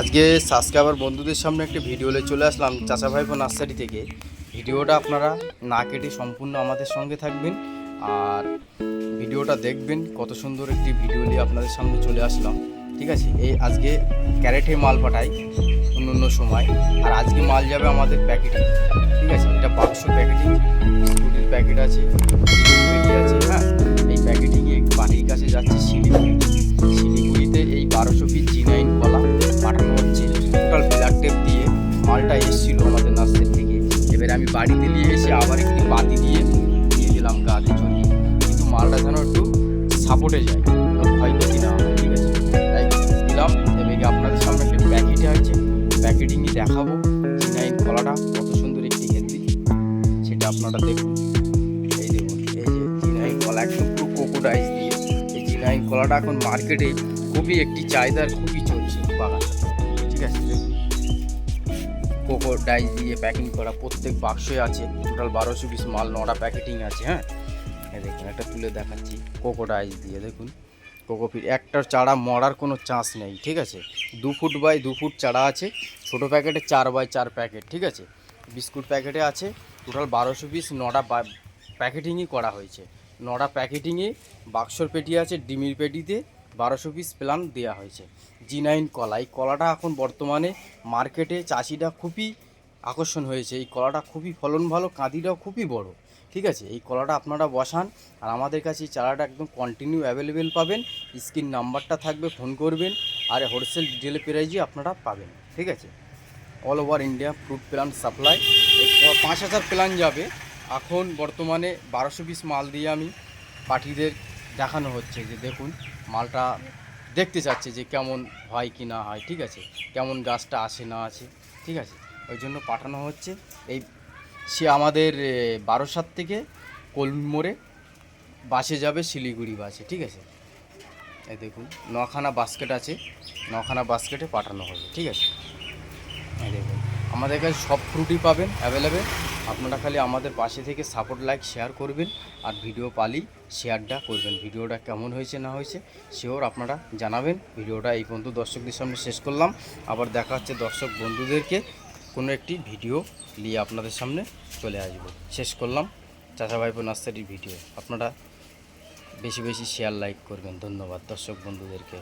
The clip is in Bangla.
আজকে সাবস্ক্রাইবার বন্ধুদের সামনে একটা ভিডিও নিয়ে চলে আসলাম চাচা ভাইপো নার্সারি থেকে। ভিডিওটা আপনারা না কেটে সম্পূর্ণ আমাদের সঙ্গে থাকবেন আর ভিডিওটা দেখবেন কত সুন্দর একটি ভিডিও নিয়ে আপনাদের সামনে চলে আসলাম। ঠিক আছে, এই আজকে ক্যারেটে মাল পাঠাই অন্য অন্য সময়। আর আজকে মাল যাবে আমাদের প্যাকেটে। ঠিক আছে, এটা বাক্স প্যাকেটিং, স্কুটির প্যাকেট আছে। বাড়িতে নিয়ে এসে আবার একটি বাতি দিয়ে দিয়ে দিলাম গাছে চড়িয়ে কিন্তু মালটা যেন একটু সাপোর্টে যায়। ক্ষয়ক্ষতি না হয়, ঠিক আছে? তাই দিলাম, এবারে আপনাদের সামনে একটা প্যাকেটে আছে। প্যাকেটিংয়ে দেখাবো জি কলাটা কত সুন্দর একটি হেলদি। সেটা আপনারা দেখুন। এই দেখুন, এই যে কলা, একদম পুরো কোকোডাইস দিয়ে। এই কলাটা এখন মার্কেটে খুবই একটি চাহিদার, খুবই চলছে বাগান। ডাইস দিয়ে প্যাকিং করা প্রত্যেক বাক্সই আছে। টোটাল বারোশো পিস মাল, নটা প্যাকেটিং আছে হ্যাঁ? দেখুন, একটা তুলে দেখাচ্ছি কোকো ডাইস দিয়ে, দেখুন। কোকোপিট একটার চারা মরার কোনো চান্স নেই, ঠিক আছে? দু ফুট বাই দু ফুট চারা আছে, ছোটো প্যাকেটে চার বাই চার প্যাকেট, ঠিক আছে? বিস্কুট প্যাকেটে আছে টোটাল বারোশো পিস নটা প্যাকেটিংই করা হয়েছে। নটা প্যাকেটিংয়ে বাক্সর পেটি আছে, ডিমির পেটিতে বারোশো পিস প্ল্যান দেওয়া হয়েছে। জি নাইন কলা। এই কলাটা এখন বর্তমানে মার্কেটে চাষিরা খুবই আকর্ষণ হয়েছে। এই কলাটা খুবই ফলন ভালো, কাঁদিটাও খুবই বড়। ঠিক আছে? এই কলাটা আপনারা বসান আর আমাদের কাছে চারাটা একদম কন্টিনিউ অ্যাভেলেবেল পাবেন। স্ক্রিন নাম্বারটা থাকবে, ফোন করবেন আর হোলসেল ডিটেল প্রাইজই আপনারা পাবেন। ঠিক আছে? All over India fruit plant supply পাঁচ হাজার প্ল্যান যাবে। এখন বর্তমানে বারোশো পিস মাল দিয়ে আমি পার্টিদের দেখানো হচ্ছে যে দেখুন। মালটা দেখতে চাচ্ছে যে কেমন হয় কি না হয়, ঠিক আছে? কেমন গাছটা আসে না আছে, ঠিক আছে? ওই জন্য পাঠানো হচ্ছে। এই সে আমাদের বারোসাত থেকে কলমোড়ে বাসে যাবে শিলিগুড়ি বাসে, ঠিক আছে? এই দেখুন, নখানা বাস্কেট আছে, নখানা বাস্কেটে পাঠানো হবে ঠিক আছে? আমাদের কাছে সব ফ্রুটই পাবেন অ্যাভেলেবেল আপনারা খালি আমাদের পাশে থেকে সাপোর্ট লাইক শেয়ার করবেন আর ভিডিও পালি শেয়ারটা করবেন। ভিডিওটা কেমন হয়েছে, না হয়েছে শিওর আপনারা জানাবেন। ভিডিওটা এই পর্যন্ত দর্শকদের সামনে শেষ করলাম। আবার দেখা হচ্ছে দর্শক বন্ধুদেরকে। কোনো একটি ভিডিও নিয়ে আপনাদের সামনে চলে আসব। শেষ করলাম চাচা ভাইপো নার্সারির ভিডিও আপনারা বেশি বেশি শেয়ার লাইক করবেন। ধন্যবাদ দর্শক বন্ধুদেরকে।